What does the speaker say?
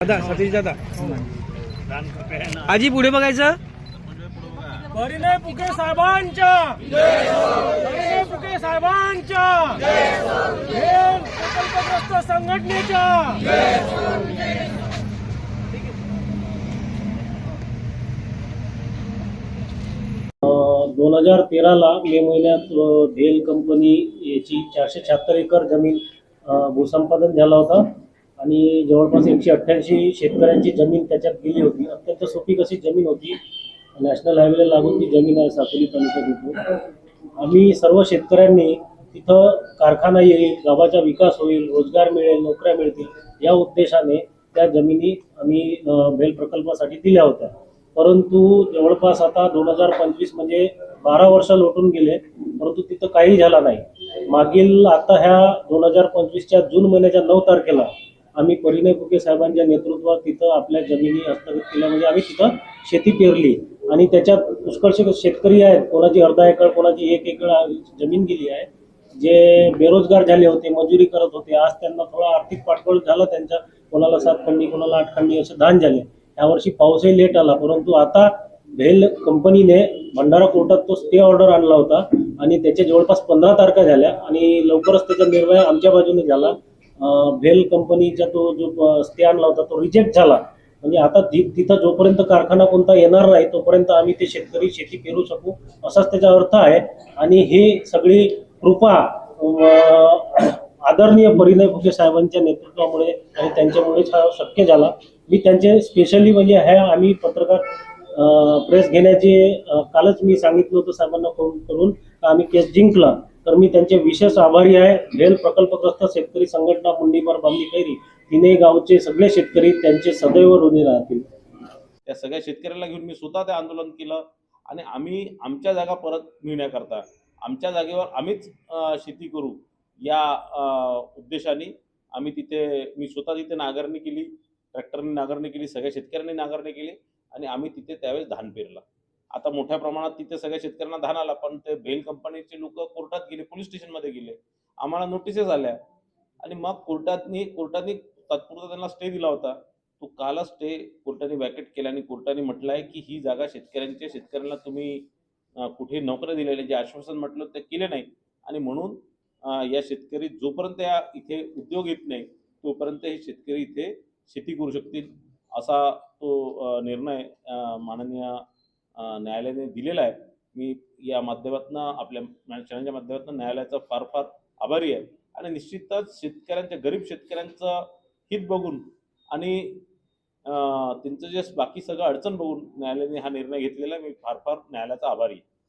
दादा सतीश दादा. आजी पुढे बघायचं? परिणय फुके साहेबांच्या. परिणय फुके साहेबांच्या. प्रकल्पग्रस्त संघटनेच्या. दोन हजार तेराला मे महिन्यात अ, भेल कंपनी याची चारशे शहात्तर एकर जमीन भूसंपादन झाला होता. आणि जवळपास एकशे अठ्ठ्याऐंशी शेतकऱ्यांची जमीन त्याच्यात गेली होती. अत्यंत सोपी कशी जमीन होती? नॅशनल हायवेला लागून ती जमीन आहे साकोली तालुक्यात आम्ही सर्व शेतकऱ्यांनी तिथं कारखाना येईल गावाचा विकास होईल रोजगार मिळेल नोकऱ्या मिळतील या उद्देशाने त्या जमिनी आम्ही बेल प्रकल्पासाठी दिल्या होत्या. परंतु जवळपास आता दोन हजार पंचवीस म्हणजे बारा वर्ष लोटून गेले परंतु तिथं काही झाला नाही. मागील आता ह्या दोन हजार पंचवीसच्या जून महिन्याच्या नऊ तारखेला आम्ही परिणय फुके साहेबांच्या नेतृत्वात तिथं आपल्या जमिनी हस्तगत केल्या म्हणजे आम्ही तिथं शेती पेरली. आणि त्याच्यात पुष्कळशे शेतकरी आहेत कोणाची अर्धा एकर कोणाची एक एकर जमीन गेली आहे जे बेरोजगार झाले होते मजुरी करत होते. आज त्यांना थोडा आर्थिक पाठबळ झाला त्यांच्या कोणाला सात खंडी कोणाला आठ खंडी असे दान झाले. यावर्षी पाऊसही लेट आला परंतु आता भेल कंपनीने भंडारा कोर्टात तो स्टे ऑर्डर आणला होता आणि त्याच्या जवळपास पंधरा तारखा झाल्या आणि लवकरच त्याचा निर्णय आमच्या बाजूने झाला. भेल कंपनीचा तो जो स्टे आणला होता तो रिजेक्ट झाला. म्हणजे आता ति- तिथं जोपर्यंत कारखाना कोणता येणार नाही तोपर्यंत आम्ही ते शेतकरी शेती पेरू शकू असाच त्याचा अर्थ आहे. आणि ही सगळी कृपा आदरणीय परिणय फुके साहेबांच्या नेतृत्वामुळे आणि त्यांच्यामुळेच हा शक्य झाला. मी त्यांचे स्पेशली म्हणजे ह्या आम्ही पत्रकार प्रेस घेण्याचे कालच मी सांगितलं होतं साहेबांना फोन करून आम्ही केस जिंकला. तर मी त्यांचे विशेष आभारी आहे. रेल प्रकल्पग्रस्त शेतकरी संघटना मुंडीमार बांधली कैरी. तिन्ही गावचे सगळे शेतकरी त्यांचे सदैव ऋणी राहतील. त्या सगळ्या शेतकऱ्याला घेऊन मी स्वतः ते आंदोलन केलं आणि आम्ही आमच्या जागा परत मिळण्याकरता आमच्या जागेवर आम्हीच शेती करू. या उद्देशाने आम्ही तिथे मी स्वतः तिथे नांगरणी केली ट्रॅक्टरने नांगरणी केली सगळ्या शेतकऱ्यांनी नांगरणी केली आणि आम्ही तिथे त्यावेळेस धान पेरलं. आता मोठ्या प्रमाणात तिथे सगळ्या शेतकऱ्यांना धान आला पण ते भेल कंपनीचे लोक कोर्टात गेले पोलीस स्टेशनमध्ये गेले. आम्हाला नोटिसेस आल्या आणि मग कोर्टातनी कोर्टाने तात्पुरता त्यांना स्टे दिला होता. तो कालच स्टे कोर्टाने वॅकेट केला आणि कोर्टाने म्हटलं आहे की ही जागा शेतकऱ्यांच्या शेतकऱ्यांना तुम्ही कुठे नोकऱ्या दिलेल्या जे आश्वासन म्हटलं ते केले नाही. आणि म्हणून या शेतकरी जोपर्यंत या इथे उद्योग येत नाही तोपर्यंत हे शेतकरी इथे शेती करू शकतील असा तो निर्णय माननीय न्यायालयाने दिलेला आहे. मी या माध्यमातून आपल्या चॅनलच्या माध्यमातून न्यायालयाचा फार फार आभारी आहे. आणि निश्चितच शेतकऱ्यांच्या गरीब शेतकऱ्यांचं हित बघून आणि त्यांचं जे बाकी सगळं अडचण बघून न्यायालयाने हा निर्णय घेतलेला आहे मी फार फार न्यायालयाचा आभारी आहे.